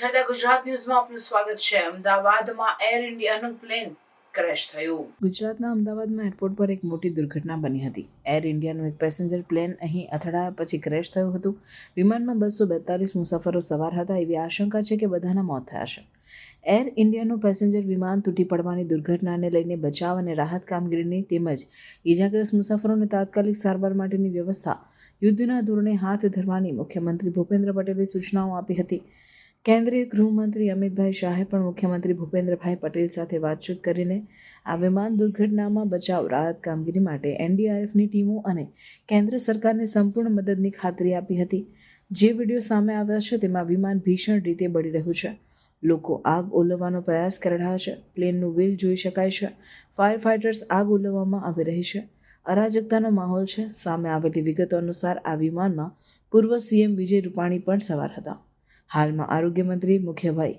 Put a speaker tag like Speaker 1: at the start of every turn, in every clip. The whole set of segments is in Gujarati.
Speaker 1: ગુજરાત ન્યૂઝમાં આપનું સ્વાગત છે. અમદાવાદમાં એર ઇન્ડિયાનું પ્લેન ક્રેશ થયું. ગુજરાતના અમદાવાદમાં એરપોર્ટ પર એક મોટી દુર્ઘટના બની હતી. એર ઇન્ડિયાનું એક પેસેન્જર પ્લેન અહીં અથડાયા પછી ક્રેશ થયું હતું. વિમાનમાં બસો બેતાલીસ મુસાફરો સવાર હતા એવી આશંકા છે કે બધાના મોત થયા છે. એર ઇન્ડિયાનું પેસેન્જર વિમાન તૂટી પડવાની દુર્ઘટનાને લઈને બચાવ અને રાહત કામગીરીની તેમજ ઈજાગ્રસ્ત મુસાફરોને તાત્કાલિક સારવાર માટેની વ્યવસ્થા યુદ્ધના ધોરણે હાથ ધરવાની મુખ્યમંત્રી ભૂપેન્દ્ર પટેલે સૂચનાઓ આપી હતી. કેન્દ્રીય ગૃહમંત્રી અમિતભાઈ શાહે પણ મુખ્યમંત્રી ભૂપેન્દ્રભાઈ પટેલ સાથે વાતચીત કરીને આ વિમાન દુર્ઘટનામાં બચાવ રાહત કામગીરી માટે એનડીઆરએફની ટીમો અને કેન્દ્ર સરકારને સંપૂર્ણ મદદની ખાતરી આપી હતી. જે વીડિયો સામે આવ્યા છે તેમાં વિમાન ભીષણ રીતે બળી રહ્યું છે. લોકો આગ ઓલવવાનો પ્રયાસ કરી રહ્યા છે. પ્લેનનું વ્હીલ જોઈ શકાય છે. ફાયર ફાઇટર્સ આગ ઓલવવામાં આવી રહી છે. અરાજકતાનો માહોલ છે. સામે આવેલી વિગતો અનુસાર આ વિમાનમાં પૂર્વ સીએમ વિજય રૂપાણી પણ સવાર હતા. હાલમાં આરોગ્ય મંત્રી મુખ્યભાઈ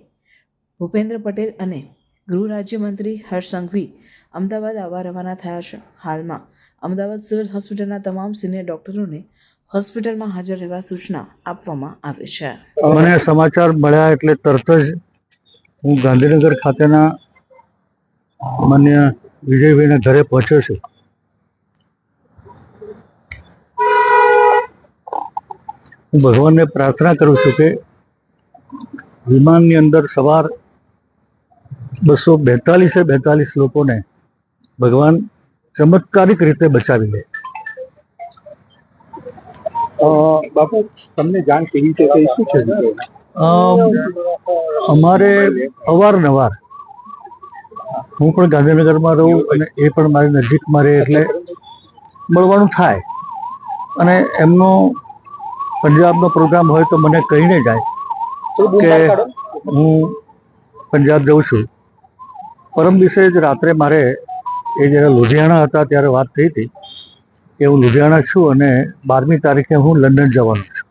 Speaker 1: ભૂપેન્દ્ર પટેલ અને ગૃહ રાજ્યમંત્રી હર્ષ સંઘવી અમદાવાદ આવવા રવાના થયા છે. હાલમાં અમદાવાદ સિવિલ હોસ્પિટલના તમામ સિનિયર ડોક્ટરોને હોસ્પિટલમાં હાજર રહેવા સૂચના આપવામાં આવી છે.
Speaker 2: મને સમાચાર મળ્યા એટલે તરત જ હું ગાંધીનગર ખાતેના માન્ય વિજયભાઈના ઘરે પહોંચ્યો છું. હું ભગવાનને પ્રાર્થના કરું છું કે વિમાનની અંદર સવાર બસો બેતાલીસે બેતાલીસ લોકોને ભગવાન ચમત્કારિક રીતે બચાવી લે.
Speaker 3: અ, બાપુ તમને જાણ કેવી છે તે શું છે
Speaker 2: અમારે અવારનવાર હું પણ ગાંધીનગરમાં રહું અને એ પણ મારી નજીકમાં રહે એટલે મળવાનું થાય. અને એમનો પંજાબનો પ્રોગ્રામ હોય તો મને કહીને જાય. કે હું પંજાબ જઉં છું. પરમ દિવસે જ રાત્રે મારે એ જ્યારે લુધિયાણા હતા ત્યારે વાત થઈ હતી કે હું લુધિયાણા છું અને બારમી તારીખે હું લંડન જવાનો છું.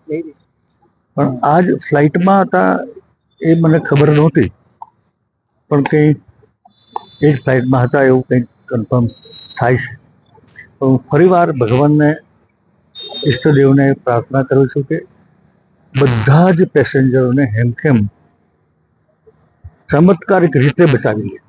Speaker 2: પણ આજ ફ્લાઇટમાં હતા એ મને ખબર નહોતી. પણ કંઈ એ જ ફ્લાઇટમાં હતા એવું કંઈક કન્ફર્મ થાય છે. તો હું ફરીવાર ભગવાનને ઈષ્ટદેવને પ્રાર્થના કરું છું કે બધા જ પેસેન્જરોને હેમખેમ ચમત્કારિક રીતે બચાવી લે.